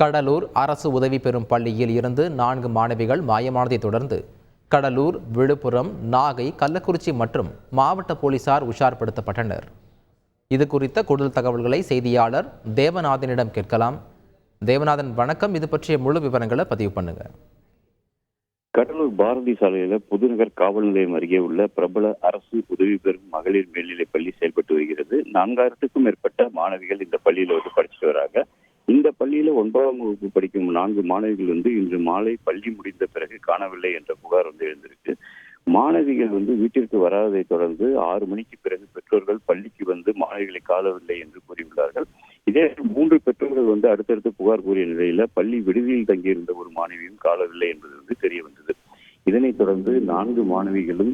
கடலூர் அரசு உதவி பெறும் பள்ளியில் இருந்து நான்கு மாணவிகள் மாயமானதைத் தொடர்ந்து கடலூர் விழுப்புரம் நாகை கள்ளக்குறிச்சி மற்றும் மாவட்ட போலீசார் உஷார்படுத்தப்பட்டனர். இது குறித்த கூடுதல் தகவல்களை செய்தியாளர் தேவநாதனிடம் கேட்கலாம். தேவநாதன் வணக்கம். இது பற்றிய முழு விவரங்களை பதிவு பண்ணுங்க. கடலூர் பாரதி சாலையில புதுநகர் காவல் நிலையம் அருகே உள்ள பிரபல அரசு உதவி பெறும் மகளிர் மேல்நிலைப் பள்ளி செயல்பட்டு வருகிறது. நான்காயிரத்துக்கும் மேற்பட்ட மாணவிகள் இந்த பள்ளியில் வந்து படிச்சுட்டு வராங்க இந்த பள்ளியில ஒன்பதாம் வகுப்பு படிக்கும் நான்கு மாணவிகள் வந்து இன்று மாலை பள்ளி முடிந்த பிறகு காணவில்லை என்ற புகார் வந்து எழுந்திருக்கு மாணவிகள் வந்து வீட்டிற்கு வராததை தொடர்ந்து ஆறு மணிக்கு பிறகு பெற்றோர்கள் பள்ளிக்கு வந்து மாணவிகளை காணவில்லை என்று கூறியுள்ளார்கள். இதே மூன்று பெற்றோர்கள் வந்து அடுத்தடுத்து புகார் கூறிய நிலையில பள்ளி விடுதியில் தங்கியிருந்த ஒரு மாணவியும் காணவில்லை என்பது வந்து தெரிய வந்தது. இதனைத் தொடர்ந்து நான்கு மாணவிகளும்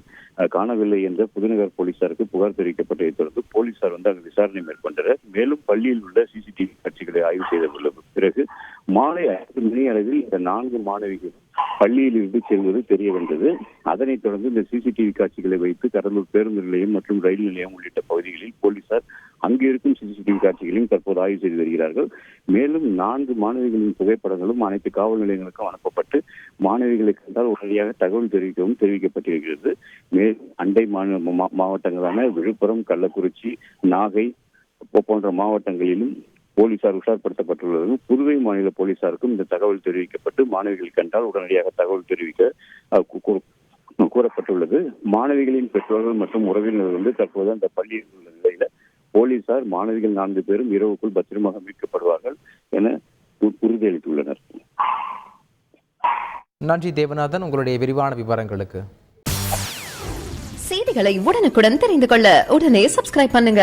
காணவில்லை என்ற புதுநகர் போலீசாருக்கு புகார் தெரிவிக்கப்பட்டதை தொடர்ந்து போலீசார் வந்து அங்கு விசாரணை மேற்கொண்டனர். மேலும் பள்ளியில் உள்ள சிசிடிவி காட்சிகளை ஆய்வு செய்துள்ள பிறகு மாலை ஐந்து மணி அளவில் இந்த நான்கு மாணவிகளும் பள்ளியில் இருந்து செல்வது தெரிய வந்தது அதனைத் தொடர்ந்து இந்த சிசிடிவி காட்சிகளை வைத்து கடலூர் பேருந்து நிலையம் மற்றும் ரயில் நிலையம் உள்ளிட்ட பகுதிகளில் போலீசார் அங்கு இருக்கும் சிசிடிவி காட்சிகளையும் தற்போது ஆய்வு செய்து வருகிறார்கள். மேலும் நான்கு மாணவிகளின் புகைப்படங்களும் அனைத்து காவல் நிலையங்களுக்கும் அனுப்பப்பட்டு மாணவிகளை கண்டால் உடனடியாக தகவல் தெரிவிக்கவும் தெரிவிக்கப்பட்டிருக்கிறது. மேலும் அண்டை மாநில மா- மாவட்டங்களான விழுப்புரம் கள்ளக்குறிச்சி நாகை போன்ற மாவட்டங்களிலும் போலீசார் உஷார்படுத்தப்பட்டுள்ளதும் புதுவை மாநில போலீசாருக்கும் இந்த தகவல் தெரிவிக்கப்பட்டு மாணவிகள் கண்டால் உடனடியாக தகவல் தெரிவிக்க கூறப்பட்டுள்ளது. மாணவிகளின் பெற்றோர்கள் மற்றும் உறவினர்கள் வந்து தற்போது அந்த பள்ளியில் போலீசார் மாணவிகள் நான்கு பேரும் இரவுக்குள் பத்திரமாக மீட்கப்படுவார்கள் என உறுதியளித்துள்ளனர் நன்றி தேவநாதன் உங்களுடைய விரிவான விவரங்களுக்கு. செய்திகளை உடனுக்குடன் தெரிந்து கொள்ள உடனே சப்ஸ்கிரைப் பண்ணுங்க.